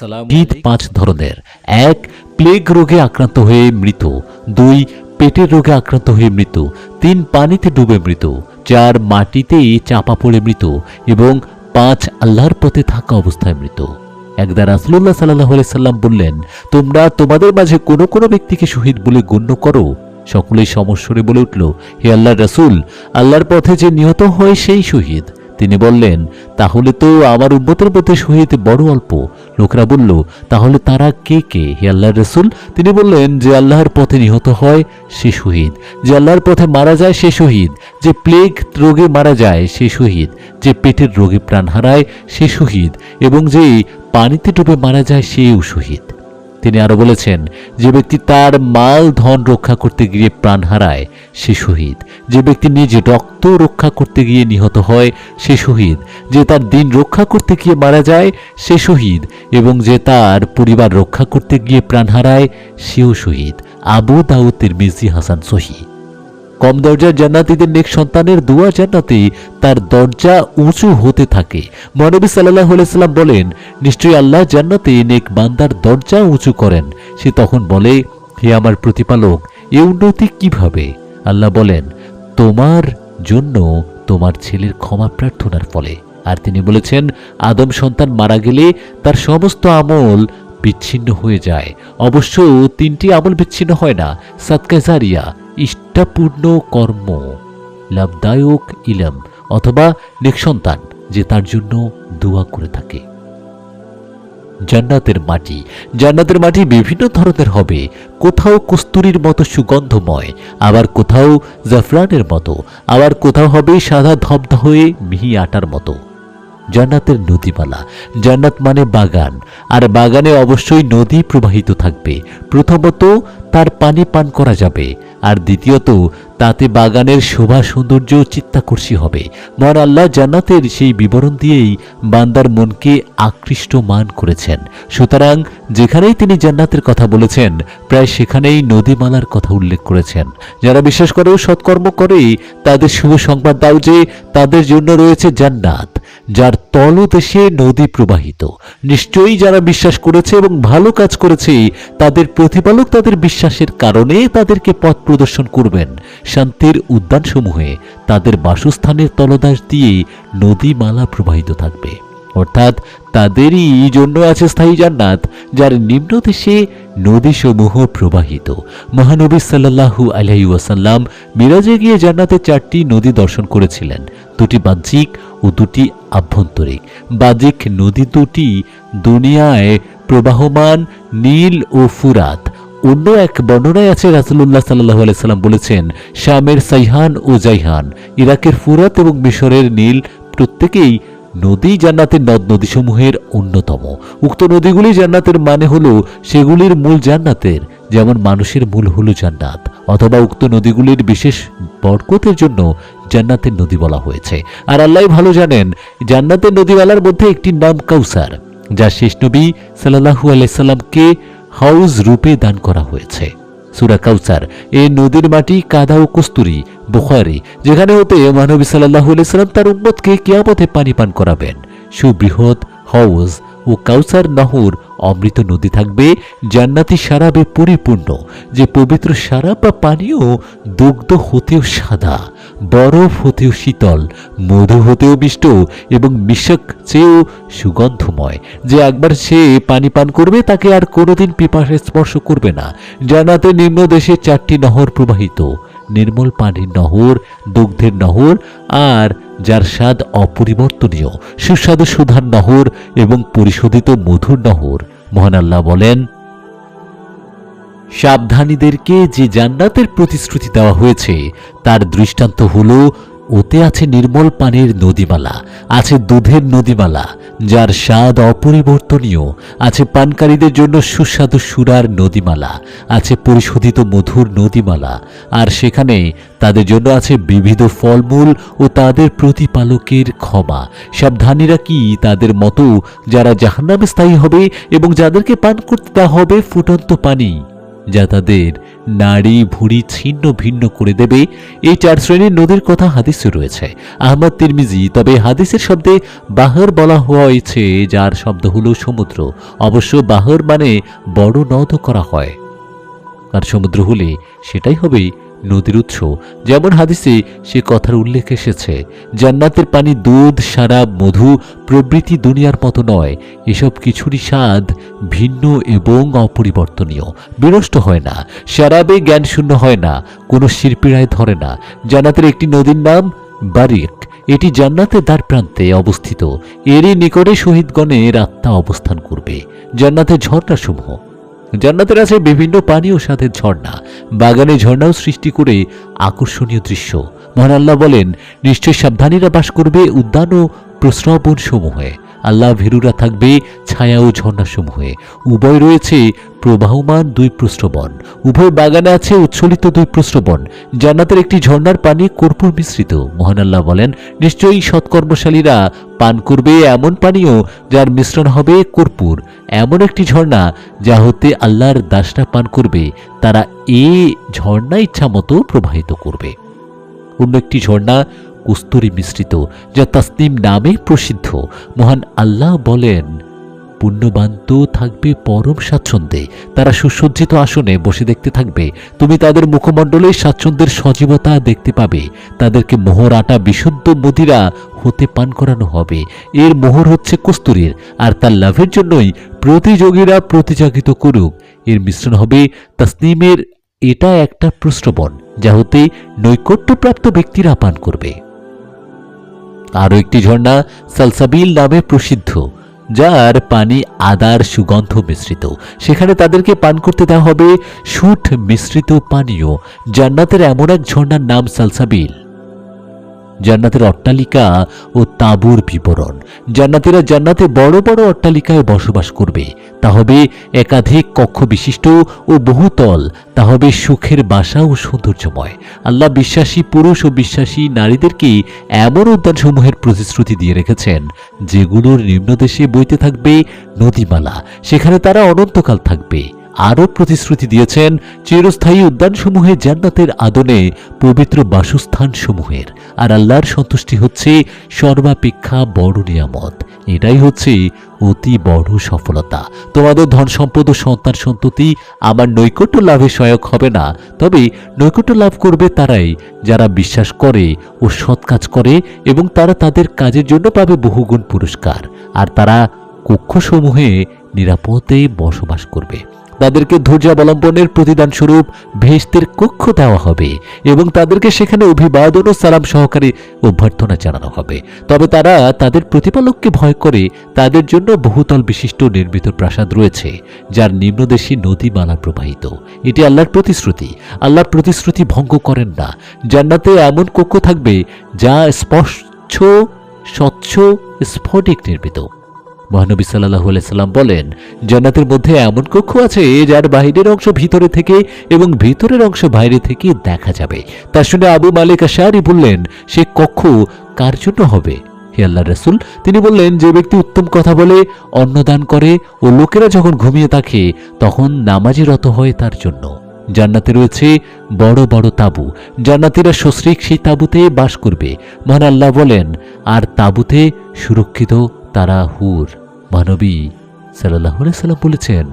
শহীদ পাঁচ ধরনের। এক প্লেগ রোগে আক্রান্ত হয়ে মৃত দুই পেটের রোগে আক্রান্ত হয়ে মৃত তিন পানিতে ডুবে মৃত চার মাটিতে চাপা পড়ে মৃত এবং পাঁচ আল্লাহর পথে থাকা অবস্থায় মৃত একদা রাসুল্লাহ সাল্লাহ সাল্লাম বললেন তোমরা তোমাদের মাঝে কোনো কোনো ব্যক্তিকে শহীদ বলে গণ্য করো? সকলেই সমস্যরে বলে উঠল হে আল্লাহ রাসূল আল্লাহর পথে যে নিহত হয় সেই শহীদ। তিনি বললেন, তাহলে তো আমার উম্মতের মধ্যে শহীদ বড় অল্প। লোকরা বলল, তাহলে তারা কে কে? হে আল্লাহ রসুল, তিনি বললেন, যে আল্লাহর পথে নিহত হয়, সে শহীদ। যে আল্লাহর পথে মারা যায়, সে শহীদ। যে প্লেগ রোগে মারা যায়, সে শহীদ। যে পেটের রোগে প্রাণ হারায়, সে শহীদ। এবং যে পানিতে ডুবে মারা যায়, সেও শহীদ। তিনি আরও বলেছেন, যে ব্যক্তি তার মাল ধন রক্ষা করতে গিয়ে প্রাণ হারায়, সে শহীদ। যে ব্যক্তি নিজে রক্ত রক্ষা করতে গিয়ে নিহত হয়, সে শহীদ। যে তার দিন রক্ষা করতে গিয়ে মারা যায়, সে শহীদ। এবং যে তার পরিবার রক্ষা করতে গিয়ে প্রাণ হারায়, সেও শহীদ। আবু দাউদ্দির মির্জি হাসান সহি। কম দরজার জান্নাতিদের নেক সন্তানের দুয়া জান্নাতে তার দরজা উঁচু হতে থাকে। মহানবী সাল্লাহ সাল্লাম বলেন, নিশ্চয়ই আল্লাহ জান্নাতে নেক বান্দার দরজা উঁচু করেন। সে তখন বলে, হে আমার প্রতিপালক, এ উন্নতি কীভাবে? আল্লাহ বলেন, তোমার জন্য তোমার ছেলের ক্ষমা প্রার্থনার ফলে। আর তিনি বলেছেন, আদম সন্তান মারা গেলে তার সমস্ত আমল বিচ্ছিন্ন হয়ে যায়। অবশ্য তিনটি আমল বিচ্ছিন্ন হয় না সাদকা জারিয়া ইষ্টাপূর্ণ কর্ম, লাভদায়ক ইলম অথবা নেক সন্তান যে তার জন্য দোয়া করে থাকে। জান্নাতের মাটি জান্নাতের মাটি বিভিন্ন ধরনের হবে। কোথাও কস্তুরির মতো সুগন্ধময়, আবার কোথাও জাফরানের মতো, আবার কোথাও হবে সাদা ধবধা হয়ে মিহি আটার মতো। জান্নাতের নদীমালা জান্নাত মানে বাগান। আর বাগানে অবশ্যই নদী প্রবাহিত থাকবে। প্রথমত, তার পানি পান করা যাবে। আর দ্বিতীয়ত, তাতে বাগানের শোভা, সৌন্দর্য, চিত্তাকর্ষী হবে। মহান আল্লাহ জান্নাতের সেই বিবরণ দিয়েই বান্দার মনকে আকৃষ্ট মান করেছেন। সুতরাং, যেখানেই তিনি জান্নাতের কথা বলেছেন, প্রায় সেখানেই নদীমালার কথা উল্লেখ করেছেন। যারা বিশ্বাস করে ও সৎকর্ম করে, তাদের শুভ সংবাদ দাও যে তাদের জন্য রয়েছে জান্নাত। যার তলদেশে নদী প্রবাহিত। নিশ্চয়ই যারা বিশ্বাস করেছে এবং ভালো কাজ করেছে, তাদের প্রতিপালক তাদের বিশ্বাসের কারণে তাদেরকে পথ প্রদর্শন করবেন। শান্তির উদ্যানসমূহে তাদের বাসস্থানের তলদাস দিয়ে নদীমালা প্রবাহিত থাকবে। অর্থাৎ তাদেরই জন্য আছে স্থায়ী জান্নাত, যার নিম্ন দেশে নদীসমূহ প্রবাহিত। মহানবী সাল্লাল্লাহু আলহি মিরাজে গিয়ে জান্নাতে চারটি নদী দর্শন করেছিলেন। দুটি বাহ্যিক ও দুটি আভ্যন্তরিক। বাহ্যিক নদী দুটি দুনিয়ায় প্রবাহমান, নীল ও ফুরাত। অন্য এক বর্ণনায় আছে রাসুল্লাহ সাল্লাহ সাল্লাম বলেছেন, শামের সাইহান ও জাইহান। ইরাকের ফুরাত এবং মিশরের নীল প্রত্যেকেই নদী জান্নাতের নদ নদীসমূহের অন্যতম। উক্ত নদীগুলি জান্নাতের মানে হলো সেগুলির মূল জান্নাতের, যেমন মানুষের মূল হলো জান্নাত। অথবা উক্ত নদীগুলির বিশেষ বরকতের জন্য জান্নাতের নদী বলা হয়েছে। আর আল্লাহ ভালো জানেন, জান্নাতের নদীওয়ালার মধ্যে একটি নাম কাউসার যা শেষ নবী সাল্লাহু আলাইসাল্লামকে হাউস রূপে দান করা হয়েছে। সুরা কাউসার এই নদীর মাটি কাদা ও কস্তুরি, বুখারি, যেখানে হতে মহানবী সাল্লাহ সাল্লাম তার উম্মতকে কিয়ামতে পানি পান করাবেন। সুবৃহৎ হাউস ও কাউসার নহর অমৃত নদী থাকবে, জান্নাতি সারাবে পরিপূর্ণ। যে পবিত্র সারাব বা পানীয় দুগ্ধ হতেও সাদা, বরফ হতেও শীতল, মধু হতেও মিষ্ট এবং মিশক চেয়েও সুগন্ধময়। যে একবার সে পানি পান করবে, তাকে আর কোনোদিন পিপাসে স্পর্শ করবে না। জানাতে নিম্ন দেশে চারটি নহর প্রবাহিত, নির্মল পানির নহর, দুগ্ধের নহর আর যার স্বাদ অপরিবর্তনীয়, সুস্বাদু সুধার নহর এবং পরিশোধিত মধুর নহর। মহান আল্লাহ বলেন, সাবধানীদেরকে যে জান্নাতের প্রতিশ্রুতি দেওয়া হয়েছে, তার দৃষ্টান্ত হল ওতে আছে নির্মল পানির নদীমালা, আছে দুধের নদীমালা, যার স্বাদ অপরিবর্তনীয়। আছে পানকারীদের জন্য সুস্বাদু সুরার নদীমালা, আছে পরিশোধিত মধুর নদীমালা, আর সেখানে তাদের জন্য আছে বিবিধ ফলমূল ও তাদের প্রতিপালকের ক্ষমা। সাবধানীরা কি তাদের মতো যারা জাহান্নামে স্থায়ী হবে এবং যাদেরকে পান করতে দেওয়া হবে ফুটন্ত পানি? যা তাদের নারী ভুঁড়ি ছিন্ন ভিন্ন করে দেবে। এই চার শ্রেণির নদীর কথা হাদিসে রয়েছে। আহমদ তিরমিজি, তবে হাদিসের শব্দে বাহর বলা হয়েছে, যার শব্দ হলো সমুদ্র। অবশ্য বাহর মানে বড় নদ করা হয়। আর সমুদ্র হলে সেটাই হবে নদীর উৎস। যেমন হাদিসে সে কথার উল্লেখ এসেছে, জান্নাতের পানি দুধ সারাব মধু প্রভৃতি দুনিয়ার মতো নয়। এসব কিছুরই স্বাদ ভিন্ন এবং অপরিবর্তনীয়। বিনষ্ট হয় না, সারাবে জ্ঞান শূন্য হয় না, কোনো শিল্পীরায় ধরে না। জান্নাতের একটি নদীর নাম বারিক। এটি জান্নাতের দ্বার প্রান্তে অবস্থিত। এরই নিকটে শহীদগণের আত্মা অবস্থান করবে। জান্নাতের ঝর্ণাসমূহ জান্নাতের আছে বিভিন্ন পানীয় স্বাদের ঝর্ণা। বাগানে ঝর্ণাও সৃষ্টি করে আকর্ষণীয় দৃশ্য। মহান আল্লাহ বলেন, নিশ্চয় সাবধানীরা বাস করবে উদ্যান ও প্রস্রবণ সমূহে আল্লাহ ভীরুরা থাকবে ছায়া ও ঝর্ণাসমূহে। উভয় রয়েছে প্রবাহমান দুই প্রস্রবণ। উভয় বাগানে আছে উচ্ছলিত দুই প্রস্রবণ। জান্নাতের একটি ঝর্ণার পানি কর্পূর মিশ্রিত। মহান আল্লাহ বলেন, নিশ্চয়ই সৎকর্মশালীরা পান করবে এমন পানীয় যার মিশ্রণ হবে কর্পূর। এমন একটি ঝর্ণা যা হতে আল্লাহর দাসরা পান করবে। তারা এ ঝর্ণা ইচ্ছা মতো প্রবাহিত করবে। অন্য একটি ঝর্ণা কস্তুরি মিশ্রিত, যা তাসনিম নামে প্রসিদ্ধ। মহান আল্লাহ বলেন, পুণ্যবান তো থাকবে পরম স্বাচ্ছন্দ্যে। তারা সুসজ্জিত আসনে বসে দেখতে থাকবে। তুমি তাদের মুখমণ্ডলে স্বাচ্ছন্দ্যের সজীবতা দেখতে পাবে। তাদেরকে মোহর আটা বিশুদ্ধ মদিরা হতে পান করানো হবে। এর মোহর হচ্ছে কস্তুরীর, আর তার লাভের জন্যই প্রতিযোগীরা প্রতিযোগিত করুক। এর মিশ্রণ হবে তাসনিমের এটা একটা প্রশ্রবণ যা হতে নৈকট্যপ্রাপ্ত ব্যক্তিরা পান করবে। আরও একটি ঝর্ণা সালসাবিল নামে প্রসিদ্ধ, যার পানি আদার সুগন্ধ মিশ্রিত। সেখানে তাদেরকে পান করতে দেওয়া হবে সুঠ মিশ্রিত পানীয়। জান্নাতের এমন এক ঝর্ণার নাম সালসাবিল। জান্নাতের অট্টালিকা ও তাঁবুর বিবরণ। জান্নাতিরা জান্নাতে বড় বড় অট্টালিকায় বসবাস করবে। তা হবে একাধিক কক্ষ বিশিষ্ট ও বহুতল। তা হবে সুখের বাসা ও সৌন্দর্যময়। আল্লাহ বিশ্বাসী, পুরুষ ও বিশ্বাসী নারীদেরকে এমন উদ্যানসমূহের প্রতিশ্রুতি দিয়ে রেখেছেন, যেগুলোর নিম্নদেশে বইতে থাকবে নদীমালা। সেখানে তারা অনন্তকাল থাকবে। আরও প্রতিশ্রুতি দিয়েছেন চিরস্থায়ী উদ্যানসমূহে জান্নাতের আদনে পবিত্র বাসস্থান সমূহের আর আল্লাহর সন্তুষ্টি হচ্ছে সর্বাপেক্ষা বড় নিয়ামত। এটাই হচ্ছে অতি বড় সফলতা। তোমাদের ধন সম্পদ ও সন্তান সন্ততি আমার নৈকট্য লাভে সহায়ক হবে না। তবে নৈকট্য লাভ করবে তারাই যারা বিশ্বাস করে ও সৎ কাজ করে এবং তারা তাদের কাজের জন্য পাবে বহুগুণ পুরস্কার। আর তারা কক্ষসমূহে নিরাপদে বসবাস করবে। তাদেরকে ধৈর্যাবলম্বনের প্রতিদান স্বরূপ ভেস্তের কক্ষ দেওয়া হবে এবং তাদেরকে সেখানে অভিবাদন ও সালাম সহকারে অভ্যর্থনা জানানো হবে। তবে তারা তাদের প্রতিপালককে ভয় করে, তাদের জন্য বহুতল বিশিষ্ট নির্মিত প্রাসাদ রয়েছে, যার নিম্নদেশী নদীমালা প্রবাহিত। এটি আল্লাহর প্রতিশ্রুতি। আল্লাহর প্রতিশ্রুতি ভঙ্গ করেন না। জান্নাতে এমন কক্ষ থাকবে যা স্পষ্ট স্বচ্ছ, স্ফটিক নির্মিত। মহানবী সাল্লাহ সাল্লাম বলেন, জান্নাতের মধ্যে এমন কক্ষ আছে যার বাহিরের অংশ ভিতরে থেকে এবং ভিতরের অংশ বাইরে থেকে দেখা যাবে। তার শুনে আবু মালিক আশারি বললেন, সে কক্ষ কার জন্য হবে? হে আল্লাহ রসুল, তিনি বললেন, যে ব্যক্তি উত্তম কথা বলে, অন্নদান করে ও লোকেরা যখন ঘুমিয়ে থাকে, তখন নামাজি রত হয় তার জন্য। জান্নাতে রয়েছে বড় বড় তাঁবু। জান্নাতিরা সশ্রিক সেই তাঁবুতে বাস করবে। মহান আল্লাহ বলেন, আর তাঁবুতে সুরক্ষিত তারা হুর। মানবী সাল্লাহ সাল্লাম বলেছেন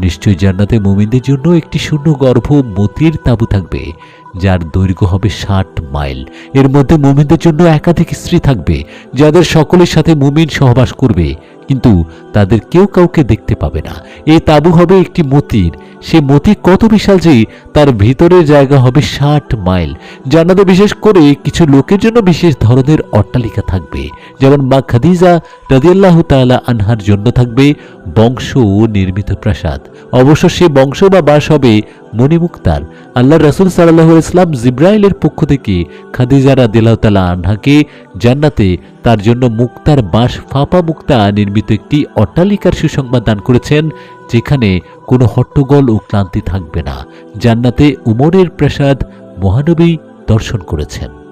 নিশ্চয়ই জান্নাতে মুমিনদের জন্য একটি শূন্য গর্ভ মতির তাঁবু থাকবে। যার দৈর্ঘ্য হবে ষাট মাইল। এর মধ্যে মুমিনদের জন্য একাধিক স্ত্রী থাকবে, যাদের সকলের সাথে মুমিন সহবাস করবে। কিন্তু তাদের কেউ কাউকে দেখতে পাবে না। এই তাঁবু হবে একটি মতির। সে মতি কত বিশাল যে তার ভিতরের জায়গা হবে ষাট মাইল। জান্নাতে বিশেষ করে কিছু লোকের জন্য বিশেষ ধরনের অট্টালিকা থাকবে। যেমন মা খাদিজা রাদিয়াল্লাহু তাআলা আনহার জন্য থাকবে বংশ নির্মিত প্রাসাদ। অবশ্য সে বংশ বা বাস হবে মণিমুক্তার। আল্লাহ রাসুল সাল্লাহ ইসলাম জিব্রাইলের পক্ষ থেকে খাদিজা রাদিয়াল্লাহু তাআলা আনহাকে জান্নাতে তার জন্য মুক্তার বাঁশ ফাঁপা মুক্তা নির্মিত একটি অট্টালিকার সুসংবাদ দান করেছেন, যেখানে কোনো হট্টগোল ও ক্লান্তি থাকবে না। জান্নাতে উমরের প্রাসাদ মহানবী দর্শন করেছেন।